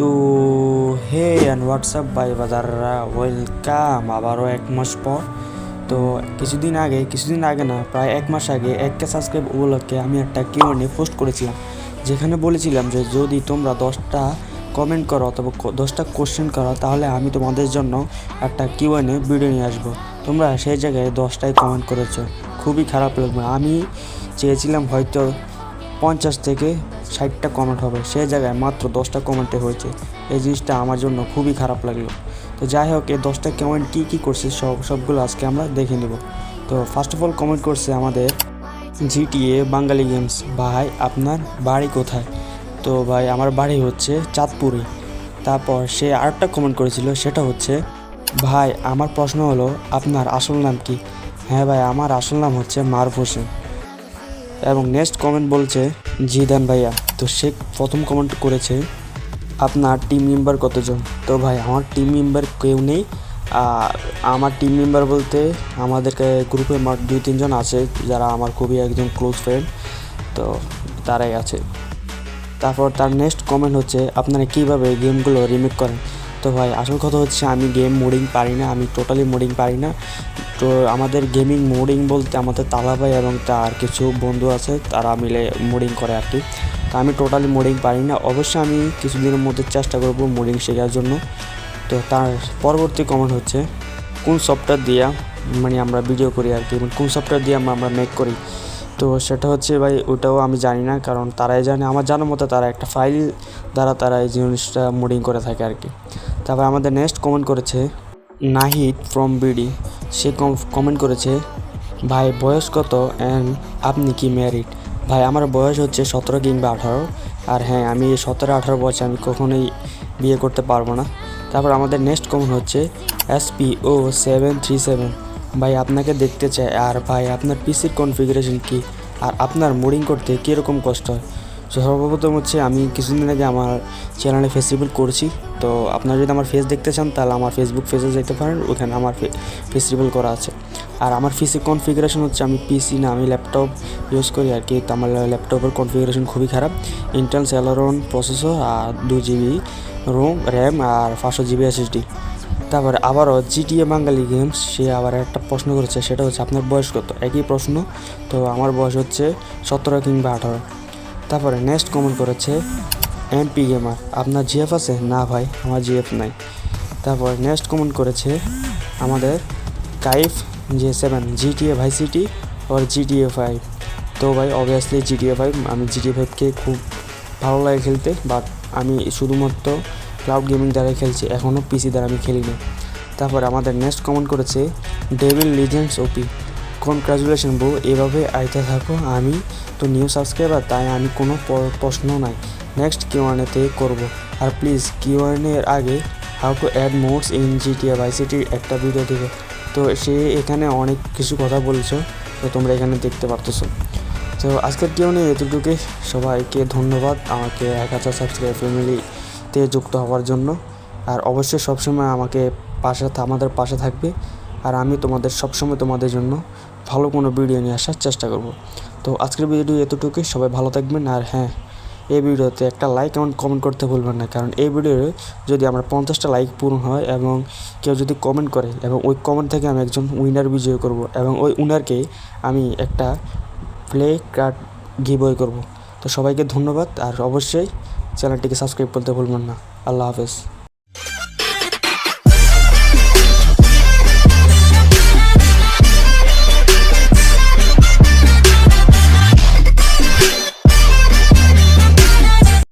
তো, hey and WhatsApp বাই বাজাররা? ওয়েলকাম আবারও এক মাস পর। তো, কিছুদিন আগে কিছুদিন আগে না, প্রায় এক মাস আগে একটা সাবস্ক্রাইব উপলক্ষে আমি একটা কিউএনএ পোস্ট করেছিলাম। যেখানে বলেছিলাম যে, যদি তোমরা দশটা কমেন্ট করো অথবা দশটা কোশ্চেন করো, তাহলে আমি তোমাদের জন্য একটা কিউএনএ ভিডিও নিয়ে আসব। তোমরা সেই জায়গায় দশটায় কমেন্ট করেছ। খুবই খারাপ লাগবে। আমি চেয়েছিলাম হয়তো পঞ্চাশ থেকে ষাটটা কমেন্ট হবে। সেই জায়গায় মাত্র দশটা কমেন্টে হয়েছে। এই জিনিসটা আমার জন্য খুবই খারাপ লাগল। তো যাই হোক, এই দশটা কমেন্ট কী কী করছে সব, সবগুলো আজকে আমরা দেখে নেব। তো ফার্স্ট অফ অল কমেন্ট করছে আমাদের জিটিএ বাঙালি গেমস ভাই, আপনার বাড়ি কোথায়? তো ভাই, আমার বাড়ি হচ্ছে চাঁদপুরে। তারপর সে আরেকটা কমেন্ট করেছিল, সেটা হচ্ছে, ভাই, আমার প্রশ্ন হলো, আপনার আসল নাম কি? হ্যাঁ ভাই, আমার আসল নাম হচ্ছে মারুফ হোসেন। এবং নেক্সট কমেন্ট বলছে, জিদান ভাইয়া, তো সে প্রথম কমেন্ট করেছে, আপনার টিম মেম্বার কতজন? তো ভাই, আমার টিম মেম্বার কেউ নেই। আর আমার টিম মেম্বার বলতে আমাদেরকে গ্রুপে মার, দুই তিনজন আছে যারা আমার খুবই একজন ক্লোজ ফ্রেন্ড তো তারাই আছে। তারপর তার নেক্সট কমেন্ট হচ্ছে, আপনারা কীভাবে গেমগুলো রিমেক করেন? তো ভাই, আসল কথা হচ্ছে আমি গেম মোডিং পারি না, আমি টোটালি মোডিং পারি না। তো আমাদের গেমিং মোডিং বলতে আমাদের তালা ভাই এবং তার কিছু বন্ধু আছে, তারা মিলে মোডিং করে আর কি। তো আমি টোটালি মোডিং পারি না। অবশ্যই আমি কিছুদিনের মধ্যে চেষ্টা করব মোডিং শেখার জন্য। তো তার পরবর্তী কমেন্ট হচ্ছে, কোন সফটওয়্যার দিয়ে মানে আমরা ভিডিও করি আর কি মানে কোন সফটওয়্যার দিয়ে আমরা আমরা মেক করি? তো সেটা হচ্ছে ভাই, ওটাও আমি জানি না, কারণ তারাই জানে। আমার জানার মতো তারা একটা ফাইল দ্বারা তারা এই জিনিসটা মোডিং করে থাকে আর কি। তারপর আমাদের নেক্সট কমেন্ট করেছে নাহিদ ফ্রম বিডি সে কমেন্ট করেছে, ভাই, বয়স কত অ্যান্ড আপনি কি ম্যারিড ভাই, আমার বয়স হচ্ছে সতেরো কিংবা আঠারো, আর হ্যাঁ আমি সতেরো আঠারো বয়সে আমি কখনোই বিয়ে করতে পারব না। তারপর আমাদের নেক্সট কমেন্ট হচ্ছে SP O seven three seven ভাই, আপনাকে দেখতে চাই, আর ভাই, আপনার পিসির কনফিগারেশন কি? আর আপনার মোডিং করতে কীরকম কষ্ট হয়? তো সর্বপ্রথম হচ্ছে আমি কিছুদিন আগে আমার চ্যানেলে ফেসিবল করছি। তো আপনারা যদি আমার ফেস দেখতে চান, তাহলে আমার ফেসবুক পেজে যেতে পারেন। ওখানে আমার ফেসিবল করা আছে। আর আমার পিসি কনফিগারেশন হচ্ছে আমি পিসি না, আমি ল্যাপটপ ইউজ করি আর কি। তো আমার ল্যাপটপের কনফিগারেশন খুবই খারাপ। ইন্টেল স্যালোরন প্রসেসর আর দু জিবি রোম র্যাম আর পাঁচশো জিবি এসএসডি তারপরে আবারও জিটিএ বাঙালি গেমস সে আবার একটা প্রশ্ন করেছে, সেটা হচ্ছে আপনার বয়স কত? একই প্রশ্ন। তো আমার বয়স হচ্ছে সতেরো কিংবা আঠারো। তারপরে নেক্সট কমেন্ট করেছে এমপি গেমার আপনার জিএফ আছে? না ভাই, আমার জিএফ নাই। তারপর নেক্সট কমেন্ট করেছে, আমাদের Kaif J seven GTA vice city ওর জিটিএ ফাইভ তো ভাই অবভিয়াসলি জিটিএ ফাইভ আমি জিটিএ ফাইভকে খুব ভালো লাগে খেলতে বাট আমি শুধুমাত্র ক্লাউড গেমিং দ্বারাই খেলছি এখনও পিসি দ্বারা আমি খেলি না তারপর আমাদের নেক্সট কমেন্ট করেছে ডেভিল লিজেন্ডস ওপি কনগ্রাচুলেশন বউ। এভাবে আইতে থাকো। আমি তো নিউ সাবস্ক্রাইবার তাই আমি কোনো প্রশ্ন নাই। নেক্সট কিউআনএতে করব। আর প্লিজ কিউআনএর আগে how to add mods in GTA vice সিটির একটা ভিডিও দেবে তো সে এখানে অনেক কিছু কথা বলছো, তো তোমরা এখানে দেখতে পারতেছো। তো আজকের কেউ নেই এতটুকুই। সবাইকে ধন্যবাদ। আমাকে এক হাজার সাবস্ক্রাইব ফ্যামিলিতে যুক্ত হওয়ার জন্য। আর অবশ্যই সবসময় আমাকে পাশে আমাদের পাশে থাকবে। আর আমি তোমাদের সবসময় তোমাদের জন্য ভালো কোনো ভিডিও নিয়ে আসার চেষ্টা করব। তো আজকের ভিডিও এতটুকুই, সবাই ভালো থাকবেন আর হ্যাঁ এই ভিডিওতে একটা লাইক এবং কমেন্ট করতে ভুলবেন না, কারণ এই ভিডিওতে যদি আমরা পঞ্চাশটা লাইক পূরণ হয় এবং কেউ যদি কমেন্ট করে এবং ওই কমেন্ট থেকে আমি একজন উইনার বিজয় করব এবং ওই উইনারকে আমি একটা প্লে কার্ড গিভওয়ে করব। তো সবাইকে ধন্যবাদ আর অবশ্যই চ্যানেলটিকে সাবস্ক্রাইব করতে ভুলবেন না। আল্লাহ হাফেজ।